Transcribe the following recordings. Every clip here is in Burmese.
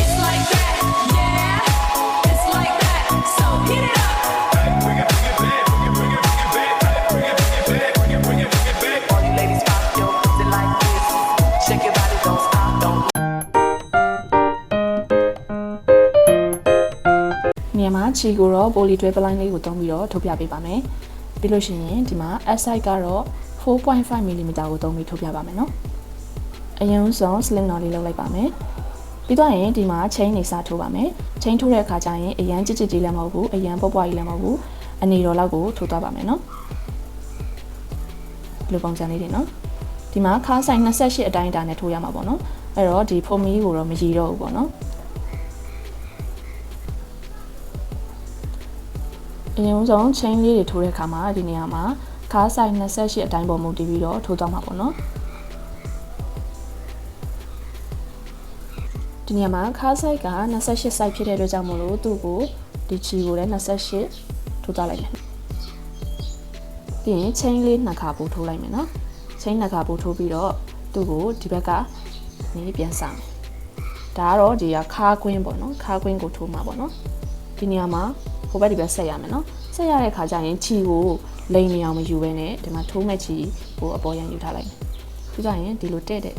It's like that, yeah. It's like that. So hit it up. All you ladies pop your pussy like this. Shake your body, don't stop, don't နေရာမှာခြေကိုတော့ပိုလီတွဲပလိုင်းလေးကိုသုံးပြီးတော့ထုတ်ပြပေးပါမယ်ပြီးလို့ရှိရင်ဒီမှာ S size ကတော့ 4.5 mm ကိုသုံးပြီးထုတ်ပြပါမယ်နော်အရင်ဆုံး slim knot လေးလုပ်လိုက်ပါမယ်ပြီးတော့ရင်ဒီမှာ chain နေစထိုးပါမယ် chain ထိုးတဲ့အခါကျရင်အရန်ကြစ်ကြစ်ကြီးလည်းမဟုတ်ဘူးအရန်ပွားပွားကြီးလည်းမဟုတ်ဘူးအနေတော်လောက်ကိုထိုးသွားပါမယ်နော်ဒီလိုပုံစံလေးတွေနော်ဒီမှာခါဆိုင်28အတိုင်းအတာနဲ့ထိုးရမှာပေါ့နော်အဲ့တော့ဒီဖုံမီကိုတော့မရည်တော့ဘူးပေါ့နော်အရင်ဆုံး chain လေးတွေထိုးတဲ့အခါမှာဒီနေရာမှာ ခါးဆိုင်28အတိုင်းပေါ်မူတည်ပြီးတော့ထိုးသွားမှာပေါ့နော်ဒီနေရာမှာခါးဆိုင်က28 size ဖြစ်တဲ့အတွက်ကြောင့်မို့လို့သူ့ကိုဒီချီကိုလည်း28ထိုးသွားလိုက်မယ်ပြီးရင် chain လေးနှစ်ခါပို့ထိုးလိုက်မယ်နော် chain နှစ်ခါပို့ထိုးပြီးတော့သူ့ကိုဒီဘက်ကနေပြန်စမယ်ဒါကတော့ဒီကခါးကွင်းပေါ့နော်ခါးကွင်းကိုထိုးမှာပေါ့နော်ဒီနေရာမှာဟိုဘက်ဒီဘက်ဆက်ရမယ်နော်ဆက်ရတဲ့ခါကျရင်ခြီကို လိမ်နေအောင်မယူဘဲနဲ့ဒီမှာထိုးမဲ့ခြီကိုအပေါ်ရန်ယူထားလိုက်မယ်ပြီးကြရင်ဒီလိုတဲ့တဲ့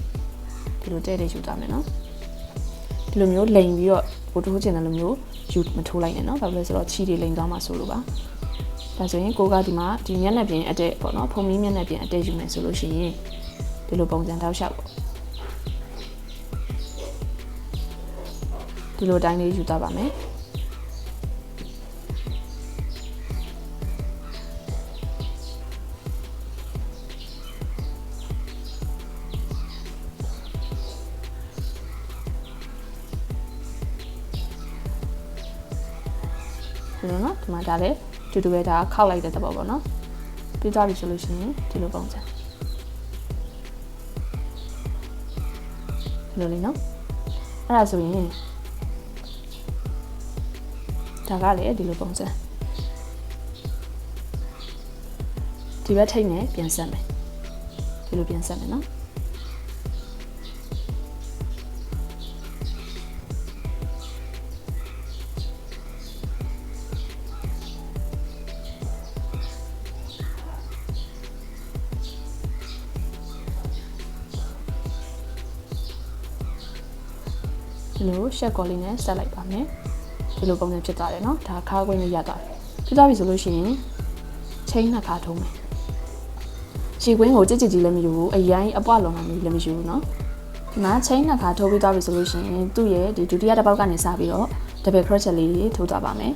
ဒီလိုတဲ့တဲ့ယူထားမယ်နော်ဒီလိုမျိုးလိမ်ပြီးတော့ဟိုထိုးချင်တဲ့လိုမျိုးယူမထိုးလိုက်နဲ့နော်ဘာလို့လဲဆိုတော့ခြီတွေလိမ်သွားမှာဆိုလို့ပါဒါဆိုရင်ကိုကဒီမှာဒီမျက်နှာပြင်အတက်ပေါ့နော်ဖုံမီးမျက်နှာပြင်အတက်ယူမယ်ဆိုလို့ရှိရင်ဒီလိုပုံစံတောက်လျှောက်ပေါ့ဒီလိုတိုင်းလေးယူသွားပါမယ် ဒီမှာဒါလည်းတူတူပဲဒါခောက်လိုက်တဲ့သဘောပေါ့နော်ပြီးသွားပြီဆိုလို့ရှိရင်ဒီလိုပုံစံဒီလိုလေးနော်အဲ့ဒါဆိုရင်ဒါကလည်းဒီလိုပုံစံဒီဘက်ထိတ်နဲ့ပြန်ဆက်မယ်ဒီလိုပြန်ဆက်မယ်နော် ရှက်ကော်လေးနဲ့ဆက်လိုက်ပါမယ်ဒီလိုပုံစံဖြစ်သွားတယ်เนาะဒါခါခွင်းလေးရသွားတယ်ဖြစ်သွားပြီဆိုလို့ရှိရင်ချိန်နှစ်ခါထုံးမယ်ခြေခွင်းကိုကြစ်ကြစ်ကြီးလည်းမယူဘူးအရင်အပွားလုံးလည်းလည်းမယူဘူးเนาะဒီမှာချိန်နှစ်ခါထိုးပြီးသွားပြီဆိုလို့ရှိရင်သူ့ရဲ့ဒီဒုတိယတစ်ပေါက်ကနေစပြီးတော့ double crochet လေးတွေထိုးသွားပါမယ်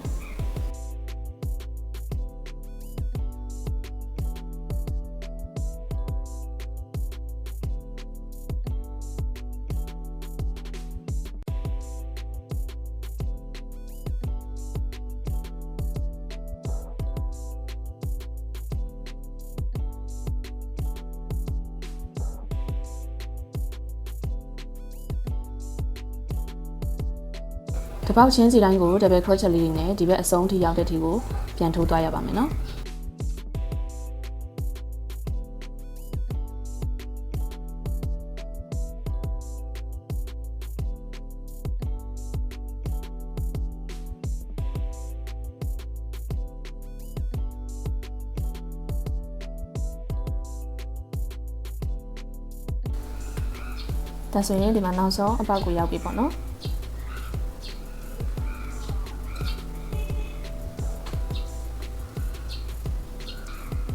တစ်ပေါက်ချင်းစီတိုင်းကို double crochet လေးနဲ့ဒီဘက်အဆုံးထိရောက်တဲ့ထိကိုပြန်ထိုးသွားရပါမယ်နော်ဒါဆိုရင်ဒီမှာနောက်ဆုံးအပေါက်ကိုရောက်ပြီပေါ့နော်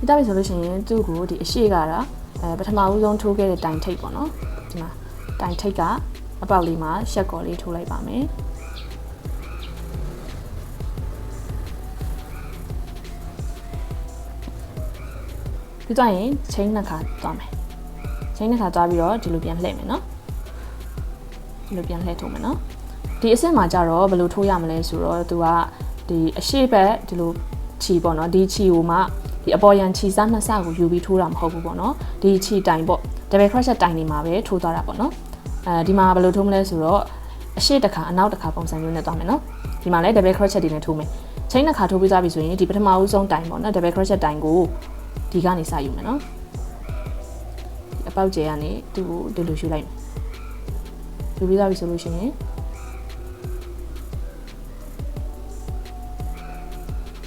ဒါပြီဆိုလို့ရှိရင်သူ့ကိုဒီအရှိကတာအဲပထမဦးဆုံးထိုးခဲ့တဲ့တိုင်ထိပ်ပေါ့နော်ဒီမှာတိုင်ထိပ်ကအပေါက်လေးမှာရှက်ကော်လေးထိုးလိုက်ပါမယ်ပြီးတော့ရင်ချိန်နှစ်ခါသွားမယ်ချိန်နှစ်ခါသွားပြီးတော့ဒီလိုပြန်လှည့်မယ်နော်ဒီလိုပြန်လှည့်ထိုးမယ်နော်ဒီအဆင့်မှာကြတော့ဘယ်လိုထိုးရမလဲဆိုတော့သူကဒီအရှိဘက်ဒီလိုခြီပေါ့နော်ဒီခြီကိုမှ ဒီအပေါ်ရန်ခြီစားနှစ်ဆကိုယူပြီးထိုးတာမဟုတ်ဘူးပေါ့နော်ဒီခြီတိုင်ပေါ့ double crochet တိုင်နေမှာပဲထိုးသွားတာပေါ့နော်အဲဒီမှာဘယ်လိုထိုးမလဲဆိုတော့အရှိတစ်ခါအနောက်တစ်ခါပုံစံမျိုးနဲ့သွားမယ်နော်ဒီမှာလည်း double crochet တွေနဲ့ထိုးမယ်ချိန်နှစ်ခါထိုးပြီးသွားပြီဆိုရင်ဒီပထမဦးဆုံးတိုင်ပေါ့နော် double crochet တိုင်ကိုဒီကနေစယူမယ်နော်ဒီအပေါက်ကျဲကနေသူ့ကိုဒီလိုယူလိုက်မယ်ယူပြီးသားပြီဆိုလို့ရှိရင်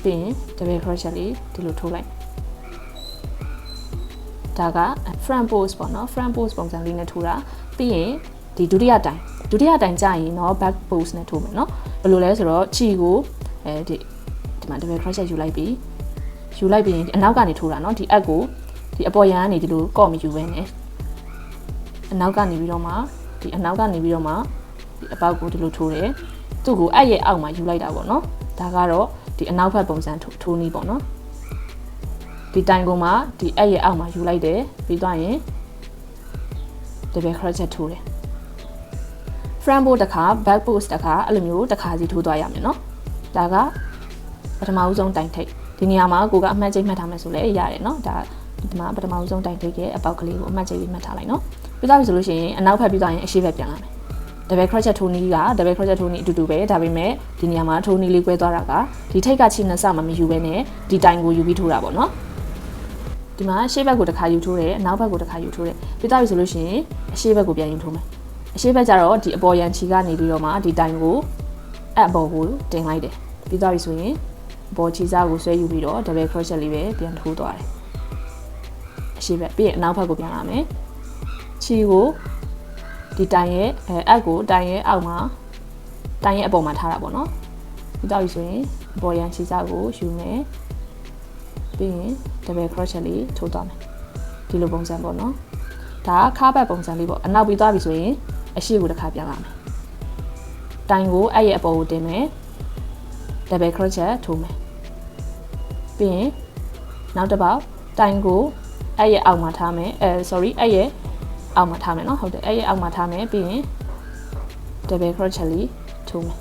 ပြီးရင် double crochet လေးဒီလိုထိုးလိုက်မယ်ဒါက front post ပေါ့နော် front post ပုံစံလေးနဲ့ထိုးတာပြီးရင်ဒီဒုတိယတိုင်ဒုတိယတိုင်ကြာရင်တော့ back post နဲ့ထိုးမယ်နော်ဘယ်လိုလဲဆိုတော့ခြီကိုအဲဒီဒီမှာ double crochet ယူလိုက်ပြီးယူလိုက်ပြီးရင်အနောက်ကနေထိုးတာနော်ဒီအက်ကိုဒီအပေါ်ရန်ကနေဒီလိုကော့မယူပဲနဲ့အနောက်ကနေပြီးတော့မှဒီအနောက်ကနေပြီးတော့မှဒီအပေါက်ကိုဒီလိုထိုးတယ်သူ့ကိုအဲ့ရဲ့အောက်မှာယူလိုက်တာပေါ့နော်ဒါကတော့ ဒီအနောက်ဘက်ပုံစံထိုးထိုးနည်းပေါ့နော်ဒီတိုင်ကုန်မှာဒီအဲ့ရဲ့အောက်မှာယူလိုက်တယ်ပြီးသွားရင် double crochet ထိုးတယ် front board တစ်ခါ back post တစ်ခါအဲ့လိုမျိုးတစ်ခါစီထိုးသွားရမယ်နော်ဒါကပထမဦးဆုံးတိုင်ထိပ်ဒီနေရာမှာကိုကအမှတ်ချိန်မှတ်ထားမယ်ဆိုလည်းရတယ်နော်ဒါဒီမှာပထမဦးဆုံးတိုင်ထိပ်ရဲ့အပေါက်ကလေးကိုအမှတ်ချိန်လေးမှတ်ထားလိုက်နော်ပြီးသွားပြီဆိုလို့ရှိရင်အနောက်ဘက်ပြီးသွားရင်အရှိဘက်ပြန်လာမယ် double crochet ထိုးနည်းက double crochet ထိုးနည်းအတူတူပဲဒါပေမဲ့ဒီနေရာမှာထိုးနည်းလေးကွဲသွားတာကဒီထိပ်ကချိနဲ့စမှမယူဘဲနဲ့ဒီတိုင်ကိုယူပြီးထိုးတာပေါ့နော်ဒီမှာအရှေ့ဘက်ကိုတစ်ခါယူထိုးတယ်အနောက်ဘက်ကိုတစ်ခါယူထိုးတယ်ပြီးသားပြီဆိုလို့ရှိရင်အရှေ့ဘက်ကိုပြန်ယူထိုးမယ်အရှေ့ဘက်ကျတော့ဒီအပေါ်ရန်ချီကနေပြီးတော့မှဒီတိုင်ကိုအပ်ပေါ်ကိုတင်လိုက်တယ်ပြီးသားပြီဆိုရင်အပေါ်ချီစားကိုဆွဲယူပြီးတော့ double crochet လေးပဲပြန်ထိုးသွားတယ်အရှေ့ဘက်ပြီးရင်အနောက်ဘက်ကိုပြန်လာမယ်ချီကို ဒီတိုင်ရဲ့အဲအပ်ကိုတိုင်ရဲ့အောက်မှာတိုင်ရဲ့အပေါ်မှာထားတာပေါ့နော်ပြီးသားပြီဆိုရင်အပေါ်ရန်ချီစားကိုယူမယ်ပြီးရင် double crochet လေးထိုးသွားမယ်ဒီလိုပုံစံပေါ့နော်ဒါကခါးဘက်ပုံစံလေးပေါ့အနောက်ပြီးသွားပြီဆိုရင်အရှိကိုတစ်ခါပြန်လာမယ်တိုင်ကိုအဲ့ရဲ့အပေါ်ကိုတင်မယ် double crochet ထိုးမယ်ပြီးရင်နောက်တစ်ပေါက်တိုင်ကိုအဲ့ရဲ့အောက်မှာထားမယ်အဲ sorry အဲ့ရဲ့ အောက်မှာထားမယ်နော်ဟုတ်တယ်အဲ့ရဲ့အောက်မှာထားမယ်ပြီးရင် double crochet လေးထိုးမယ်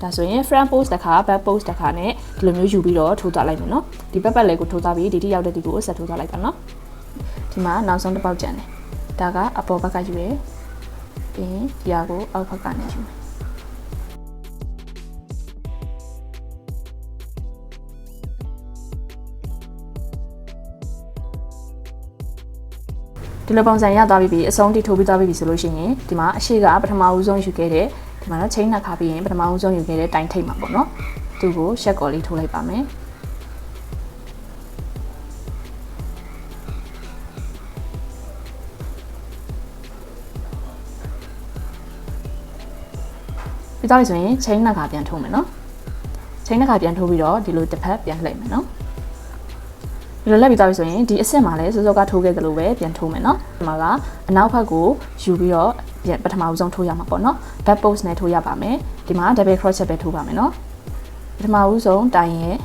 ဒါဆိုရင် front post တစ်ခါ back post တစ်ခါနဲ့ဒီလိုမျိုးယူပြီးတော့ထိုးသွားလိုက်မယ်နော်ဒီဘက်ဘက်လေးကိုထိုးသွားပြီးဒီတိရောက်တဲ့ဒီကိုဆက်ထိုးသွားလိုက်ပါနော်ဒီမှာနောက်ဆုံးတစ်ပေါက်ကျန်တယ်ဒါကအပေါ်ဘက်ကယူရယ်ပြီးရင်ဒီဟာကိုအောက်ဘက်ကနေယူမယ် ဒီလိုပုံစံရသွားပြီပြီးအဆုံးထိထိုးပြီးသွားပြီဆိုလို့ရှိရင်ဒီမှာအရှိကပထမဦးဆုံးယူခဲ့တဲ့ဒီမှာတော့ချိန်နှစ်ခါပြီးရင်ပထမဦးဆုံးယူခဲ့တဲ့တိုင်ထိတ်မှာပေါ့နော်သူ့ကိုရှက်ကော်လေးထိုးလိုက်ပါမယ်ပြီးတော့ဆိုရင်ချိန်နှစ်ခါပြန်ထိုးမယ်နော်ချိန်နှစ်ခါပြန်ထိုးပြီးတော့ဒီလိုတစ်ဖက်ပြန်လှည့်မယ်နော်ဒီ လိုလက်ပြီးသွားပြီဆိုရင်ဒီအစ်စ်မှာလည်းစောစောကထိုးခဲ့သလိုပဲပြန်ထိုးမယ်เนาะဒီမှာကအနောက်ဘက်ကိုယူပြီးတော့ပြန်ပထမဦးဆုံးထိုးရမှာပေါ့เนาะ back post နဲ့ထိုးရပါမယ်ဒီမှာ double crochet ပဲထိုးပါမယ်เนาะပထမဦးဆုံးတိုင်ရဲ့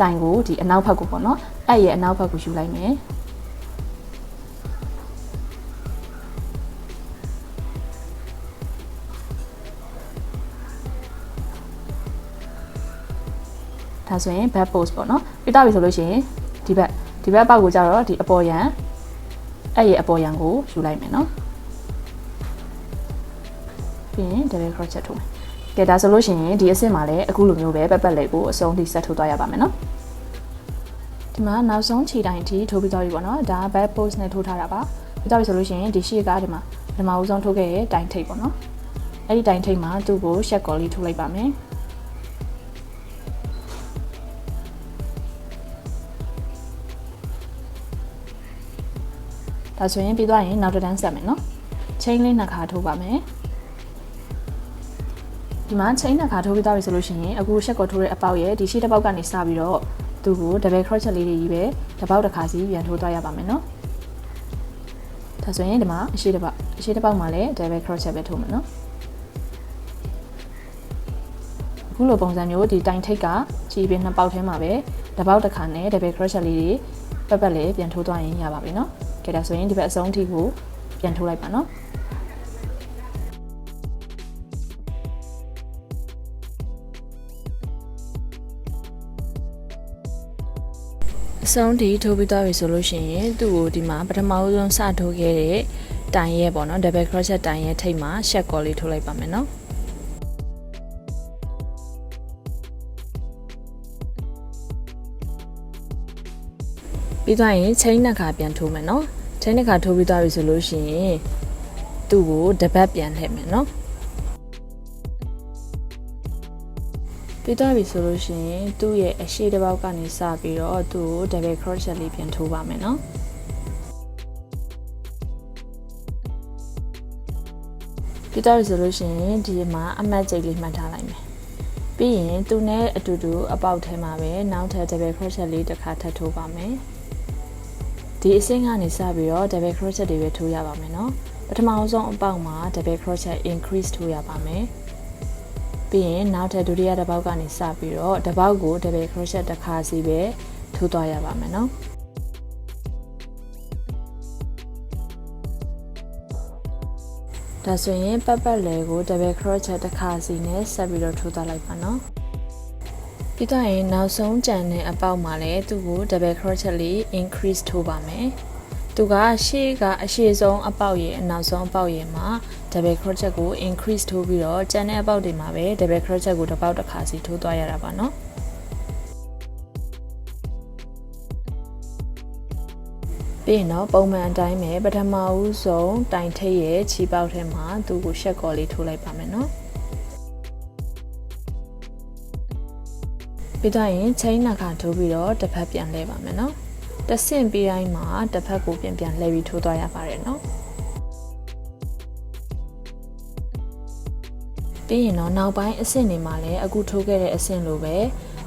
တိုင်ကိုဒီအနောက်ဘက်ကိုပေါ့เนาะအဲ့ရဲ့အနောက်ဘက်ကိုယူလိုက်မယ်ဒါဆိုရင် back post ပေါ့เนาะပြီးတော့ပြီဆိုလို့ရှိရင် ဒီဘက်ဒီဘက်ပေါက်ကိုကြတော့ဒီအပေါ်ရန်အဲ့ရဲ့အပေါ်ရန်ကိုယူလိုက်မယ်နော်ပြီးရင် double crochet ထိုးမယ်ကဲဒါဆိုလို့ရှိရင်ဒီအဆင့်မှာလည်းအခုလိုမျိုးပဲပက်ပက်လေးကိုအဆုံးထိဆက်ထိုးသွားရပါမယ်နော်ဒီမှာနောက်ဆုံးခြေတိုင်းအထိထိုးပြီးသွားပြီပေါ့နော်ဒါ back post နဲ့ထိုးထားတာပါပြီးတော့ဆိုလို့ရှိရင်ဒီရှေ့ကဒီမှာပထမဦးဆုံးထိုးခဲ့တဲ့တိုင်ထိပ်ပေါ့နော်အဲ့ဒီတိုင်ထိပ်မှာသူ့ကိုရှက်ကော်လေးထိုးလိုက်ပါမယ် ဒါဆိုရင်ပြီးသွားရင်နောက်တစ်တန်းဆက်မယ်နော်ချိန်လေးနှစ်ခါထိုးပါမယ်ဒီမှာချိန်နှစ်ခါထိုးပြီးသွားပြီဆိုလို့ရှိရင်အခုရှက်ကော်ထိုးတဲ့အပေါက်ရဲ့ဒီရှေ့တစ်ပေါက်ကနေစပြီးတော့သူ့ကို double crochet လေးတွေကြီးပဲတစ်ပေါက်တစ်ခါစီပြန်ထိုးသွားရပါမယ်နော်ဒါဆိုရင်ဒီမှာအရှိတစ်ပေါက်အရှိတစ်ပေါက်မှာလည်း double crochet ပဲထိုးမယ်နော်အခုလိုပုံစံမျိုးဒီတိုင်ထိတ်ကခြေပင်နှစ်ပေါက်ထဲမှာပဲတစ်ပေါက်တစ်ခါနဲ့ double crochet လေးတွေပတ်ပတ်လေးပြန်ထိုးသွားရင်ရပါပြီနော် ကဲဒါဆိုရင်ဒီဘက်အဆုံးထိကိုပြန်ထိုးလိုက်ပါနော်အဆုံးထိထိုးပြီးသွားပြီဆိုလို့ရှိရင်သူ့ကိုဒီမှာပထမဦးဆုံးစထိုးခဲ့တဲ့တိုင်ရဲ့ပေါ့နော် double crochet တိုင်ရဲ့ထိပ်မှာရှက်ကော်လေးထိုးလိုက်ပါမယ်နော် ပြီးသွားရင်ချိန်နှစ်ခါပြန်ထိုးမယ်နော်ချိန်တစ်ခါထိုးပြီးသွားပြီဆိုလို့ရှိရင်သူ့ကိုတပတ်ပြန်လှည့်မယ်နော်ပြီးသွားပြီဆိုလို့ရှိရင်သူ့ရဲ့အရှိတစ်ပေါက်ကနေစပြီးတော့သူ့ကို double crochet လေးပြန်ထိုးပါမယ်နော်ပြီးသွားပြီဆိုလို့ရှိရင်ဒီမှာအမှတ်ကျိတ်လေးမှတ်ထားလိုက်မယ်ပြီးရင်သူနဲ့အတူတူအပေါက်ထဲမှာပဲနောက်ထပ် double crochet လေးတစ်ခါထပ်ထိုးပါမယ် ဒီအဆင့်ကနေစပြီးတော့ double crochet တွေပဲထိုးရပါမယ်နော်ပထမဆုံးအပေါက်မှာ double crochet increase ထိုးရပါမယ်ပြီးရင်နောက်ထပ်ဒုတိယတစ်ပေါက်ကနေစပြီးတော့တစ်ပေါက်ကို double crochet တစ်ခါစီပဲထိုးသွားရပါမယ်နော်ဒါဆိုရင်ပတ်ပတ်လည်ကို double crochet တစ်ခါစီနဲ့ဆက်ပြီးတော့ထိုးသွားလိုက်ပါနော် ပြီးတော့ရင်နောက်ဆုံးကြံတဲ့အပေါက်မှာလည်းသူ့ကို double crochet လေး increase ထိုးပါမယ်သူကရှေ့ကအရှေ့ဆုံးအပေါက်ရဲ့အနောက်ဆုံးအပေါက်ရဲ့မှာ double crochet ကို increase ထိုးပြီးတော့ကြံတဲ့အပေါက်တွေမှာပဲ double crochet ကိုတစ်ပေါက်တစ်ခါစီထိုးသွားရတာပါနော်ပြီးရင်တော့ပုံမှန်အတိုင်းပဲပထမဦးဆုံးတိုင်ထိပ်ရဲ့ခြေပေါက်ထဲမှာသူ့ကိုရှက်ကော်လေးထိုးလိုက်ပါမယ်နော် ပြီးတော့ရင်ချိန်နှစ်ခါထိုးပြီးတော့တစ်ဖက်ပြန်လဲပါမယ်နော်တစ်ဆင့်ပြီးတိုင်းမှာတစ်ဖက်ကိုပြန်ပြန်လှည့်ပြီးထိုးသွားရပါတယ်နော်ပြီးရင်တော့နောက်ပိုင်းအဆင့်တွေမှာလည်းအခုထိုးခဲ့တဲ့အဆင့်လိုပဲ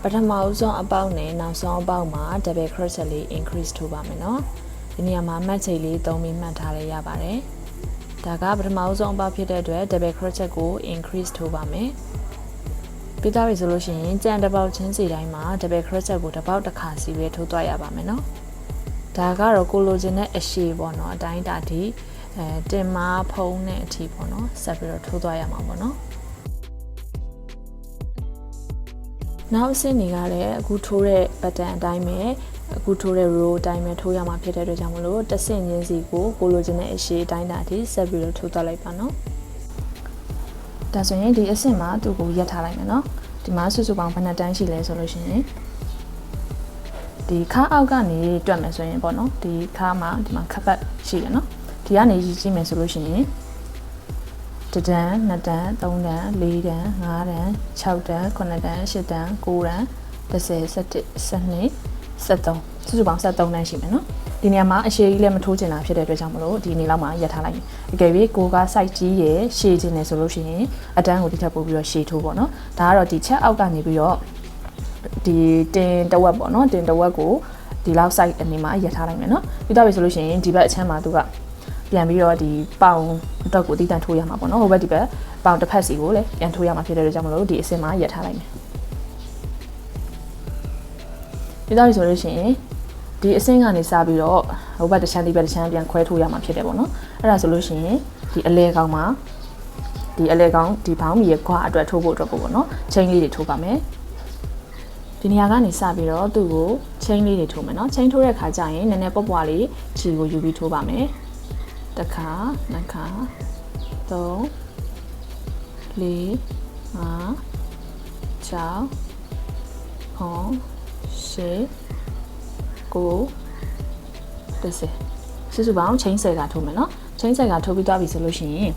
ပထမဦးဆုံးအပေါက်နဲ့နောက်ဆုံးအပေါက်မှာ double crochet လေး increase ထိုးပါမယ်နော်ဒီနေရာမှာမှတ်ချိန်လေးသုံးပြီးမှတ်ထားလဲရပါတယ်ဒါကပထမဦးဆုံးအပေါက်ဖြစ်တဲ့အတွက် double crochet ကို increase ထိုးပါမယ် ပြီးသားပြီဆိုလို့ရှိရင်ကြံတစ်ပေါက်ချင်းစီတိုင်းမှာ double crochet ကိုတစ်ပေါက်တစ်ခါစီပဲထိုးသွားရပါမယ်နော်ဒါကတော့ကိုလိုချင်တဲ့အရှိပေါ့နော်အတိုင်းတာဒီအဲတင်မာဖုံးတဲ့အထိပေါ့နော်ဆက်ပြီးတော့ထိုးသွားရမှာပေါ့နော်နောက်အဆင့်တွေကလည်းအခုထိုးတဲ့ pattern အတိုင်းပဲအခုထိုးတဲ့ row အတိုင်းပဲထိုးရမှာဖြစ်တဲ့အတွက်ကြောင့်မလို့တစ်ဆင့်ချင်းစီကိုကိုလိုချင်တဲ့အရှိအတိုင်းတာဒီဆက်ပြီးတော့ထိုးသွားလိုက်ပါနော် ဒါဆိုရင်ဒီအဆင့်မှာသူ့ကိုရက်ထားလိုက်မယ်နော်ဒီမှာစုစုပေါင်းဘယ်နှတန်းရှိလဲဆိုလို့ရှိရင်ဒီခါအောက်ကနေတွက်မယ်ဆိုရင်ပေါ့နော်ဒီခါမှာဒီမှာခပ်ပတ်ရှိတယ်နော်ဒီကနေရည်ကြည့်မယ်ဆိုလို့ရှိရင်တစ်တန်းနှစ်တန်းသုံးတန်းလေးတန်းငါးတန်း6တန်း9တန်း10တန်း9တန်း10 11 12 73စုစုပေါင်း73တန်းရှိမယ်နော် ဒီနေရာမှာအရှည်ကြီးလည်းမထိုးချင်တာဖြစ်တဲ့အတွက်ကြောင့်မလို့ဒီနေလောက်မှာရက်ထားလိုက်မယ်အကယ်၍ကိုက site ကြီးရယ်ရှည်ချင်တယ်ဆိုလို့ရှိရင်အတန်းကိုဒီထပ်ပို့ပြီးတော့ရှည်ထိုးပေါ့နော်ဒါကတော့ဒီချက်အောက်ကနေပြီးတော့ဒီတင်တဝက်ပေါ့နော်တင်တဝက်ကိုဒီလောက် site အနေမှာရက်ထားလိုက်မယ်နော်ပြီးတော့ပြီဆိုလို့ရှိရင်ဒီဘက်အချမ်းမှာသူကပြန်ပြီးတော့ဒီပေါင်အတွက်ကိုတည်တံ့ထိုးရမှာပေါ့နော်ဟိုဘက်ဒီဘက်ပေါင်တစ်ဖက်စီကိုလည်းပြန်ထိုးရမှာဖြစ်တဲ့အတွက်ကြောင့်မလို့ဒီအစင်မှာရက်ထားလိုက်မယ်ပြီးတော့ပြီဆိုလို့ရှိရင် ဒီအဆင့်ကနေစပြီးတော့ဟိုဘက်တစ်ချမ်းဒီဘက်တစ်ချမ်းပြန်ခွဲထိုးရမှာဖြစ်တယ်ပေါ့နော်အဲ့ဒါဆိုလို့ရှိရင်ဒီအလဲကောင်မှာဒီအလဲကောင်ဒီဘောင်းမီရဲ့ခွာအတွက်ထိုးဖို့အတွက်ပေါ့နော်ချိန်လေးတွေထိုးပါမယ်ဒီနေရာကနေစပြီးတော့သူ့ကိုချိန်လေးတွေထိုးမယ်နော်ချိန်ထိုးတဲ့ခါကျရင်နည်းနည်းပွားပွားလေးခြေကိုယူပြီးထိုးပါမယ်တစ်ခါနှစ်ခါသုံးလေးငါး6 9 10 9 10စုစုပေါင်းချိန်ဆယ်ကထိုးမယ်နော်ချိန်ဆယ်ကထိုးပြီးသွားပြီဆိုလို့ရှိရင်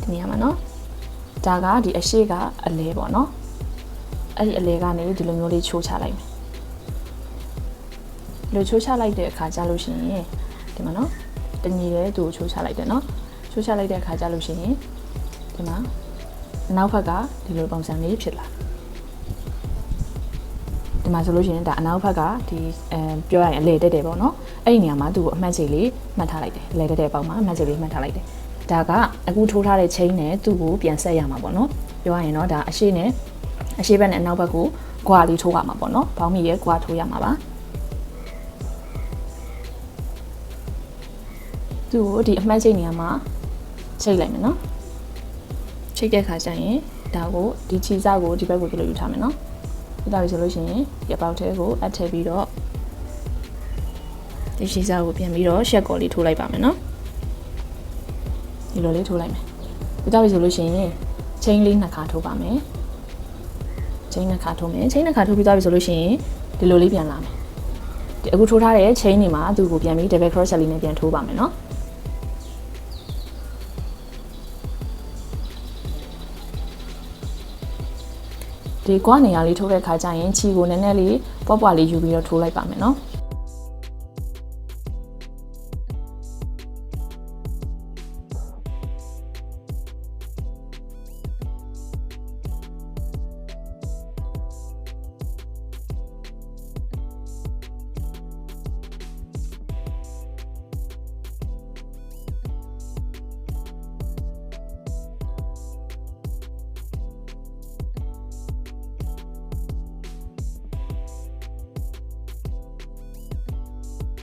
ဒီနေရာမှာနော်ဒါကဒီအရှိကအလဲပေါ့နော်အဲ့ဒီအလဲကနေဒီလိုမျိုးလေးချိုးချလိုက်မယ်လိုချိုးချလိုက်တဲ့အခါကျလို့ရှိရင်ဒီမှာနော်တညီတဲ့သူ့ကိုချိုးချလိုက်တယ်နော်ချိုးချလိုက်တဲ့အခါကျလို့ရှိရင်ဒီမှာနောက်ဘက်ကဒီလိုပုံစံလေးဖြစ်လာဒီ မှာဆိုလို့ရှိရင်ဒါအနောက်ဘက်ကဒီအဲပြောရရင်အလဲတက်တယ်ပေါ့နော်အဲ့ဒီနေရာမှာသူ့ကိုအမှတ်ချိန်လေးမှတ်ထားလိုက်တယ်အလဲတက်တဲ့ပေါက်မှာအမှတ်ချိန်လေးမှတ်ထားလိုက်တယ်ဒါကအခုထိုးထားတဲ့ချိန်နဲ့သူ့ကိုပြန်ဆက်ရမှာပေါ့နော်ပြောရရင်တော့ဒါအရှိနဲ့အရှိဘက်နဲ့အနောက်ဘက်ကိုကွာလေးထိုးရမှာပေါ့နော်ဘောင်းမီရဲ့ကွာထိုးရမှာပါသူ့ကိုဒီအမှတ်ချိန်နေရာမှာချိန်လိုက်မယ်နော်ချိန်တဲ့ခါကျရင်ဒါကိုဒီခြေစားကိုဒီဘက်ကိုဒီလိုယူထားမယ်နော် ပြတာပြီဆိုလို့ရှိရင်ဒီအပေါက်ထဲကိုအပ်ထည့်ပြီးတော့ဒီခြေစားကိုပြန်ပြီးတော့ရှက်ကော်လေးထိုးလိုက်ပါမယ်နော်ဒီလိုလေးထိုးလိုက်မယ်ပြတာပြီဆိုလို့ရှိရင်ချိန်လေးနှစ်ခါထိုးပါမယ်ချိန်နှစ်ခါထိုးမယ်ချိန်နှစ်ခါထိုးပြီးသွားပြီဆိုလို့ရှိရင်ဒီလိုလေးပြန်လာမယ်ဒီအခုထိုးထားတဲ့ chain တွေမှာသူ့ကိုပြန်ပြီး double crochet လေးနဲ့ပြန်ထိုးပါမယ်နော် ဒီကွာနေရာလေးထိုးတဲ့ခါကျရင်ခြီကိုနည်းနည်းလေးပွားပွားလေးယူပြီးတော့ထိုးလိုက်ပါမယ်နော်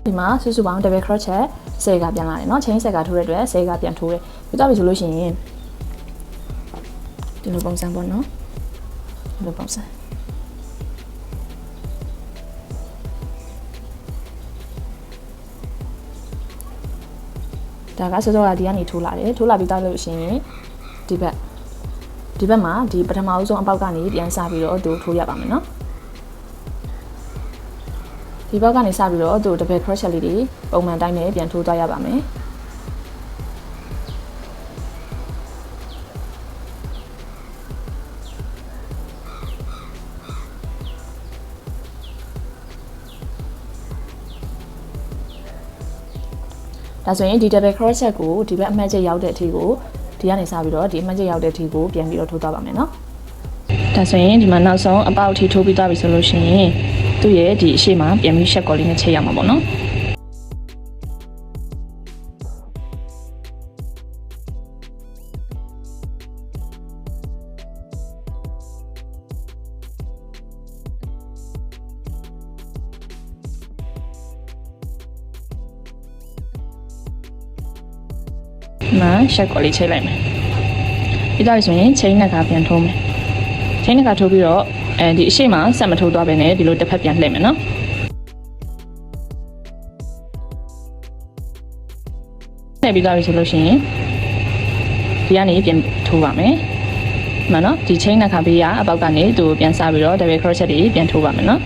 ဒီမှာစုစုပေါင်း double crochet 10ကပြန်လာတယ်เนาะ chain 10ကထိုးတဲ့အတွက်10ကပြန်ထိုးတယ်ပြီးတော့ပြီဆိုလို့ရှိရင်ဒီလိုပုံစံပေါ့เนาะဒီလိုပုံစံဒါကစောစောကဒီကနေထိုးလာတယ်ထိုးလာပြီးသားလို့ရှိရင်ဒီဘက်ဒီဘက်မှာဒီပထမအဆုံးအပေါက်ကနေပြန်စပြီးတော့သူထိုးရပါမယ်เนาะ ဒီဘက်ကနေစပြီးတော့သူ double crochet လေးတွေပုံမှန်တိုင်းနဲ့ပြန်ထိုးသွားရပါမယ်ဒါဆိုရင်ဒီ double crochet ကိုဒီဘက်အမှတ်ချက်ရောက်တဲ့အထိကိုဒီကနေစပြီးတော့ဒီအမှတ်ချက်ရောက်တဲ့အထိကိုပြန်ပြီးတော့ထိုးသွားပါမယ်နော်ဒါဆိုရင်ဒီမှာနောက်ဆုံးအပေါက်အထိထိုးပြီးသွားပြီဆိုလို့ရှိရင် သူ့ရဲ့ဒီအရှိမပြန်ပြီးရှက်ကော်လေးနဲ့ချိန်ရမှာပေါ့နော်ဒီမှာရှက်ကော်လေးချိန်လိုက်မယ်ပြီးတော့ဆိုရင်ချိန်နှစ်ခါပြန်ထိုးမယ်ချိန်နှစ်ခါထိုးပြီးတော့ အဲဒီအရှိမဆက်မထိုးသွားပဲနဲ့ဒီလိုတစ်ဖက်ပြန်လှည့်မယ်နော်လှည့်ပြီးသွားပြီဆိုလို့ရှိရင်ဒီကနေပြန်ထိုးပါမယ်မှန်နော်ဒီ chain နှစ်ခါပေးရအပေါက်ကနေသူပြန်စပြီးတော့ double crochet တွေပြန်ထိုးပါမယ်နော်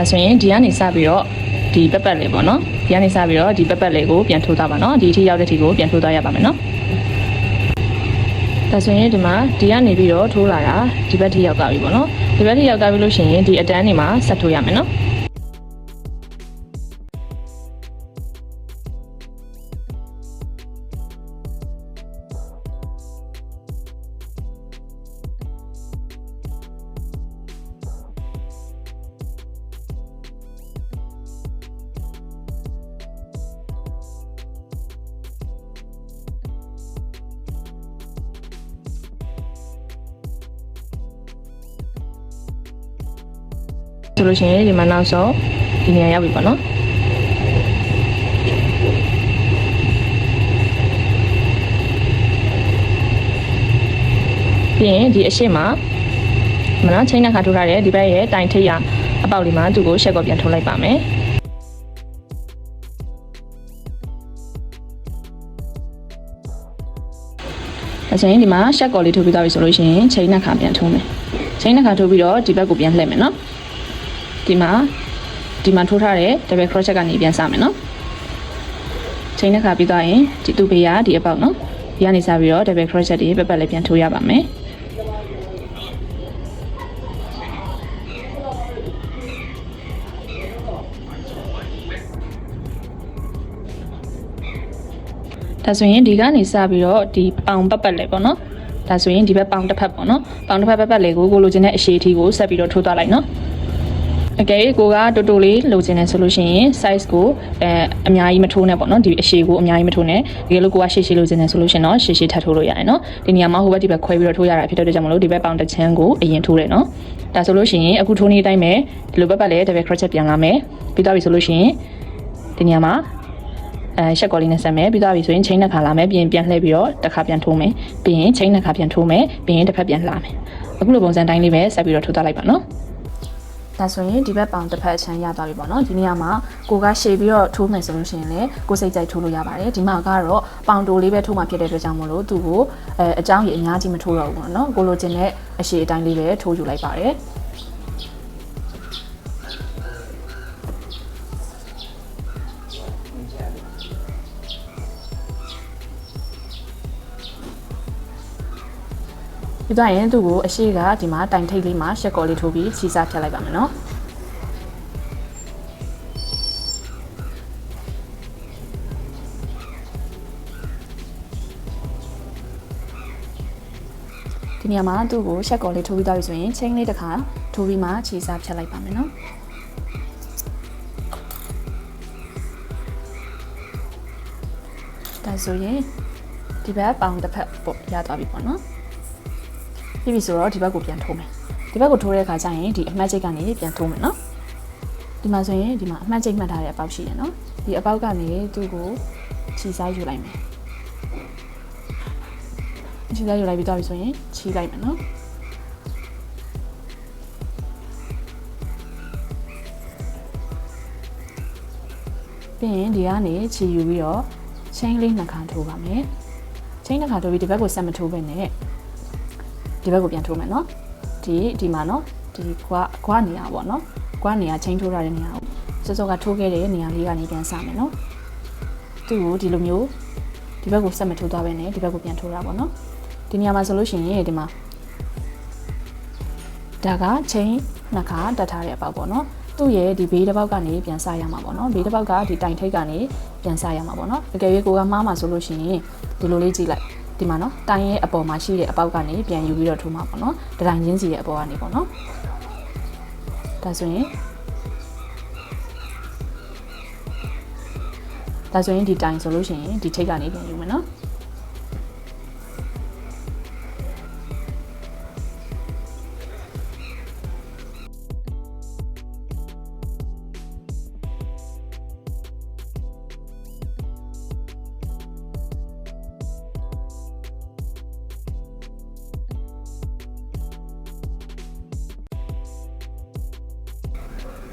ဒါဆိုရင်ဒီကနေစပြီးတော့ဒီပက်ပက်လေးပေါ့နော်ဒီကနေစပြီးတော့ဒီပက်ပက်လေးကိုပြန်ထိုးသွားပါနော်ဒီအထိရောက်တဲ့အထိကိုပြန်ထိုးသွားရပါမယ်နော်ဒါဆိုရင်ဒီမှာဒီကနေပြီးတော့ထိုးလာတာဒီဘက်ထိရောက်သွားပြီပေါ့နော်ဒီဘက်ထိရောက်သွားပြီလို့ရှိရင်ဒီအတန်းနေမှာဆက်ထိုးရမယ်နော် ဆိုလို့ရှိရင်ဒီမှာနောက်ဆုံးဒီနေရာရောက်ပြီပေါ့နော်ပြီးရင်ဒီအရှိမမနော်ချိန်နဲ့ခါထိုးထားတဲ့ဒီဘက်ရဲ့တိုင်ထိပ်ရအပေါက်လေးမှာသူ့ကိုရှက်ကောပြန်ထိုးလိုက်ပါမယ်အဲဆိုရင်ဒီမှာရှက်ကော်လေးထိုးပြီးသွားပြီဆိုလို့ရှိရင်ချိန်နဲ့ခါပြန်ထိုးမယ်ချိန်နဲ့ခါထိုးပြီးတော့ဒီဘက်ကိုပြန်လှည့်မယ်နော် ဒီမှာဒီမှာထိုးထားတဲ့ double crochet ကနေပြန်စမယ်နော်ချိန်တစ်ခါပြီးသွားရင်ဒီသူ့ဘေးကဒီအပေါက်နော်ဒီကနေစပြီးတော့ double crochet တွေပက်ပက်လေးပြန်ထိုးရပါမယ်ဒါဆိုရင်ဒီကနေစပြီးတော့ဒီပေါင်ပက်ပက်လေးပေါ့နော်ဒါဆိုရင်ဒီဘက်ပေါင်တစ်ဖက်ပေါ့နော်ပေါင်တစ်ဖက်ပက်ပက်လေးကိုကိုလိုချင်တဲ့အရှိအထိကိုဆက်ပြီးတော့ထိုးသွားလိုက်နော် အကယ်၍ကိုကတိုတိုလေးလိုချင်တယ်ဆိုလို့ရှိရင် size ကိုအဲအများကြီးမထိုးနဲ့ပေါ့နော်ဒီအရှည်ကိုအများကြီးမထိုးနဲ့တကယ်လို့ကိုကရှည်ရှည်လိုချင်တယ်ဆိုလို့ရှိရင်တော့ရှည်ရှည်ထပ်ထိုးလို့ရတယ်နော်ဒီနေရာမှာဟိုဘက်ဒီဘက်ခွဲပြီးတော့ထိုးရတာဖြစ်တဲ့အတွက်ကြောင့်မလို့ဒီဘက်ပေါင်တစ်ချမ်းကိုအရင်ထိုးတယ်နော်ဒါဆိုလို့ရှိရင်အခုထိုးနေတိုင်းပဲဒီလိုဘက်ပတ်လည်း double crochet ပြန်လာမယ်ပြီးတော့ပြီဆိုလို့ရှိရင်ဒီနေရာမှာအဲရှက်ကော်လေးနဲ့ဆက်မယ်ပြီးတော့ပြီဆိုရင် chain နှစ်ခါလာမယ်ပြီးရင်ပြန်လှည့်ပြီးတော့တစ်ခါပြန်ထိုးမယ်ပြီးရင် chain နှစ်ခါပြန်ထိုးမယ်ပြီးရင်တစ်ဖက်ပြန်လှမယ်အခုလိုပုံစံတိုင်းလေးပဲဆက်ပြီးတော့ထိုးသွားလိုက်ပါနော် ဒါဆိုရင်ဒီဘက်ပေါင်တစ်ဖက်အချမ်းရသွားပြီပေါ့နော်ဒီနေရာမှာကိုကရှေ့ပြီးတော့ထိုးမယ်ဆိုလို့ရှိရင်လည်းကိုစိတ်ကြိုက်ထိုးလို့ရပါတယ်ဒီမှာကတော့ပေါင်တိုလေးပဲထိုးမှဖြစ်တဲ့အတွက်ကြောင့်မို့လို့သူ့ကိုအဲအကြောင်းကြီးအများကြီးမထိုးတော့ဘူးပေါ့နော်ကိုလိုချင်တဲ့အရှေ့အတိုင်းလေးပဲထိုးယူလိုက်ပါတယ် ပြီးတော့ရင်သူ့ကိုအရှိကဒီမှာတိုင်ထိတ်လေးမှာရှက်ကော်လေးထိုးပြီးချီစားဖြတ်လိုက်ပါမယ်နော်ဒီနေရာမှာသူ့ကိုရှက်ကော်လေးထိုးပြီးတော့ပြီဆိုရင်ချင်းလေးတစ်ခါထိုးပြီးမှချီစားဖြတ်လိုက်ပါမယ်နော်ဒါဆိုရင်ဒီဘက်ပေါင်တစ်ဖက်ပေါ့ရသွားပြီပေါ့နော် ပြီးပြီဆိုတော့ဒီဘက်ကိုပြန်ထိုးမယ်ဒီဘက်ကိုထိုးတဲ့အခါကျရင်ဒီအမှတ်ချိတ်ကနေပြန်ထိုးမယ်နော်ဒီမှာဆိုရင်ဒီမှာအမှတ်ချိတ်မှတ်ထားတဲ့အပေါက်ရှိရနော်ဒီအပေါက်ကနေသူ့ကိုခြိစားယူလိုက်မယ်ခြိစားယူလိုက်ပြီးတော့ပြီဆိုရင်ခြိလိုက်မယ်နော်ပြီးရင်ဒီကနေခြိယူပြီးတော့ချင်းလေးနှစ်ခါထိုးပါမယ်ချင်းနှစ်ခါထိုးပြီးဒီဘက်ကိုဆက်မထိုးဘဲနဲ့ ဒီဘက်ကိုပြန်ထိုးမယ်နော်ဒီဒီမှာနော်ဒီခွာခွာနေရပါတော့နော်ခွာနေရချင်းထိုးရတဲ့နေရာကိုစောစောကထိုးခဲ့တဲ့နေရာလေးကနေပြန်စမယ်နော်သူ့ကိုဒီလိုမျိုးဒီဘက်ကိုဆက်မထိုးသွားပဲနဲ့ဒီဘက်ကိုပြန်ထိုးတာပေါ့နော်ဒီနေရာမှာဆိုလို့ရှိရင်ဒီမှာဒါကချင်းနှစ်ခါတက်ထားတဲ့အပေါက်ပေါ့နော်သူ့ရဲ့ဒီဘေးတစ်ပေါက်ကနေပြန်စရမှာပေါ့နော်ဘေးတစ်ပေါက်ကဒီတိုင်ထိတ်ကနေပြန်စရမှာပေါ့နော်တကယ်၍ကိုကမှားမှာဆိုလို့ရှိရင်ဒီလိုလေးကြည့်လိုက် ဒီမှာနော်တိုင်းရဲ့အပေါ်မှာရှိတဲ့အပေါက်ကနေပြန်ယူပြီးတော့ထိုးမှာပေါ့နော်တတိုင်းချင်းစီရဲ့အပေါ်ကနေပေါ့နော်ဒါဆိုရင်ဒါဆိုရင်ဒီတိုင်းဆိုလို့ရှိရင်ဒီထိတ်ကနေပြန်ယူမယ်နော်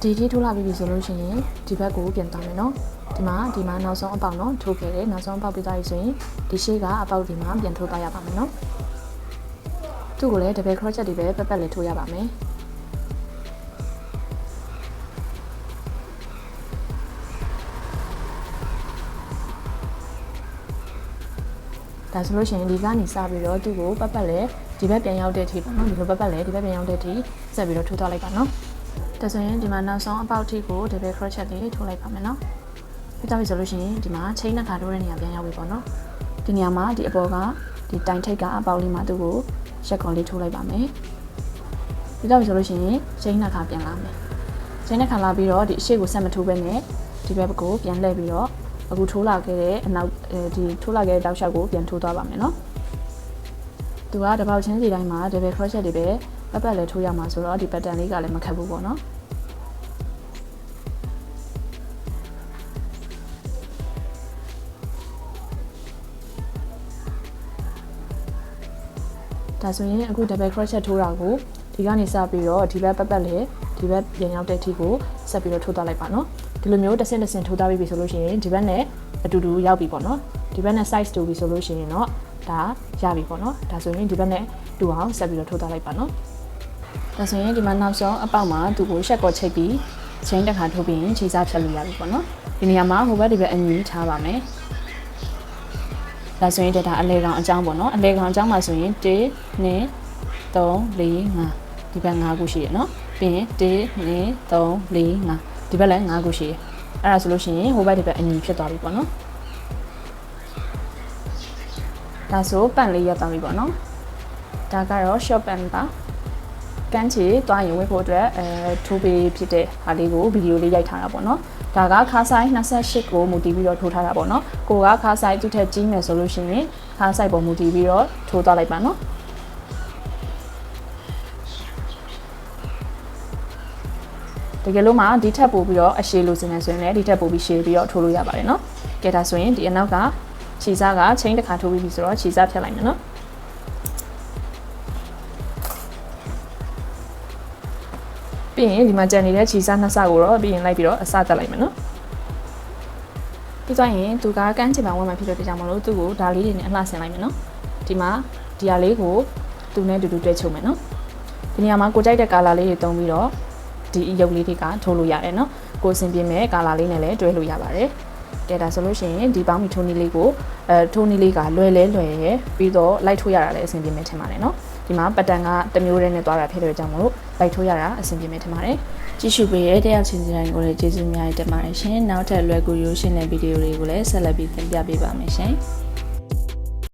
ဒီထိထိုးလာပြီဆိုလို့ရှိရင်ဒီဘက်ကိုပြန်သွားမယ်နော်ဒီမှာဒီမှာနောက်ဆုံးအပေါက်နော်ထိုးခဲ့တယ်နောက်ဆုံးအပေါက်ပြသွားပြီဆိုရင်ဒီရှေ့ကအပေါက်ဒီမှာပြန်ထိုးသွားရပါမယ်နော်သူ့ကိုလည်း double crochet တွေပဲပတ်ပတ်လေးထိုးရပါမယ်ဒါဆိုလို့ရှိရင်ဒီကနေစပြီးတော့သူ့ကိုပတ်ပတ်လဲဒီဘက်ပြန်ရောက်တဲ့အထိပေါ့နော်ဒီလိုပတ်ပတ်လဲဒီဘက်ပြန်ရောက်တဲ့အထိဆက်ပြီးတော့ထိုးသွားလိုက်ပါနော် ဒါဆိုရင်ဒီမှာနောက်ဆုံးအပေါက်ထိကို double crochet လေးထိုးလိုက်ပါမယ်နော်။ပြီးတော့ပြီဆိုလို့ရှိရင်ဒီမှာ chain နှစ်ခါထိုးတဲ့နေရာပြန်ရောက်ပြီပေါ့နော်။ဒီနေရာမှာဒီအပေါ်ကဒီတိုင်ထိတ်ကအပေါက်လေးမှာသူ့ကိုရက်ကွန်လေးထိုးလိုက်ပါမယ်။ပြီးတော့ပြီဆိုလို့ရှိရင် chain နှစ်ခါပြန်လာမယ်။ chain နှစ်ခါလာပြီးတော့ဒီအရှိကိုဆက်မထိုးဘဲနဲ့ဒီဘက်ကိုပြန်လှည့်ပြီးတော့အခုထိုးလာခဲ့တဲ့အနောက်အဲဒီထိုးလာခဲ့တဲ့တောက်လျှောက်ကိုပြန်ထိုးသွားပါမယ်နော်။သူကတစ်ပေါက်ချင်းစီတိုင်းမှာ double crochet တွေပဲ ပတ်ပတ်လဲထိုးရမှာဆိုတော့ဒီ pattern လေးကလည်းမခက်ဘူးပေါ့နော်ဒါဆိုရင်အခု double crochet ထိုးတာကိုဒီကနေစပြီးတော့ဒီဘက်ပတ်ပတ်လဲဒီဘက်ပြန်ရောက်တဲ့အထိကိုဆက်ပြီးတော့ထိုးသွားလိုက်ပါနော်ဒီလိုမျိုးတစ်ဆင့်တစ်ဆင့်ထိုးသွားပြီဆိုလို့ရှိရင်ဒီဘက်နဲ့အတူတူရောက်ပြီပေါ့နော်ဒီဘက်နဲ့ size တူပြီဆိုလို့ရှိရင်တော့ဒါရပြီပေါ့နော်ဒါဆိုရင်ဒီဘက်နဲ့တူအောင်ဆက်ပြီးတော့ထိုးသွားလိုက်ပါနော် ဒါဆိုရင်ဒီမှာနောက်ဆုံးအပေါက်မှာသူ့ကိုရှက်ကောချိတ်ပြီးချင်းတစ်ခါထိုးပြီးရင်ခြေစားဖြတ်လို့ရပြီပေါ့နော်ဒီနေရာမှာဟိုဘက်ဒီဘက်အညီထားပါမယ်ဒါဆိုရင်ဒါအလဲကောင်အကြောင်းပေါ့နော်အလဲကောင်အကြောင်းမှာဆိုရင်1 2 3 4 5ဒီဘက်5ခုရှိရနော်ပြီးရင်1 2 3 4 5ဒီဘက်လည်း5ခုရှိရအဲ့ဒါဆိုလို့ရှိရင်ဟိုဘက်ဒီဘက်အညီဖြစ်သွားပြီပေါ့နော်ဒါဆိုပန့်လေးရက်သွားပြီပေါ့နော်ဒါကတော့ short pen ပါ ကန်းချေတွားရင်ဝတ်ဖို့အတွက်အဲထိုးပေးဖြစ်တဲ့ဟာလေးကိုဗီဒီယိုလေးရိုက်ထားတာပေါ့နော်ဒါကခါဆိုင်28ကိုမူတည်ပြီးတော့ထိုးထားတာပေါ့နော်ကိုကခါဆိုင်သူ့ထက်ကြီးမယ်ဆိုလို့ရှိရင်ခါဆိုင်ပုံမူတည်ပြီးတော့ထိုးသွားလိုက်ပါနော်တကယ်လို့မှဒီထက်ပို့ပြီးတော့အရှည်လို့စင်နေဆိုရင်လည်းဒီထက်ပို့ပြီးရှည်ပြီးတော့ထိုးလို့ရပါတယ်နော်ကဲဒါဆိုရင်ဒီအနောက်ကခြေစားကချိန်တစ်ခါထိုးပြီးပြီဆိုတော့ခြေစားဖြတ်လိုက်မယ်နော် ပြီးရင်ဒီမှာကြံနေတဲ့ခြေစားနှစ်ဆကိုတော့ပြီးရင်လိုက်ပြီးတော့အစတက်လိုက်မယ်နော်ပြီးသွားရင်သူကကန်းချင်ပါဝင်မှာဖြစ်လို့တရားမလို့သူ့ကိုဒါလေးတွေနဲ့အလှဆင်လိုက်မယ်နော်ဒီမှာဒီဟာလေးကိုသူနဲ့အတူတူတွဲချုပ်မယ်နော်ဒီနေရာမှာကိုကြိုက်တဲ့ကာလာလေးတွေတုံးပြီးတော့ဒီရုပ်လေးတွေကထိုးလို့ရတယ်နော်ကိုအဆင်ပြေမဲ့ကာလာလေးနဲ့လည်းတွဲလို့ရပါတယ်ကဲဒါဆိုလို့ရှိရင်ဒီပေါင်းမီထိုးနီလေးကိုအဲထိုးနီလေးကလွယ်လဲလွယ်ရယ်ပြီးတော့လိုက်ထိုးရတာလည်းအဆင်ပြေမယ်ထင်ပါတယ်နော်ဒီမှာပတ်တန်ကတစ်မျိုးတည်းနဲ့သွားတာဖြစ်တဲ့ကြောင့်မလို့ လိုက်ထိုးရတာအဆင်ပြေမယ်ထင်ပါတယ်ကြည့်ရှုပေးရတဲ့ရောက်ချင်းစီတိုင်းကိုလည်းကျေးဇူးအများကြီးတင်ပါတယ်ရှင်နောက်ထပ်လွယ်ကူရိုးရှင်းတဲ့ဗီဒီယိုတွေကိုလည်းဆက်လက်ပြီးသင်ပြပေးပါမယ်ရှင်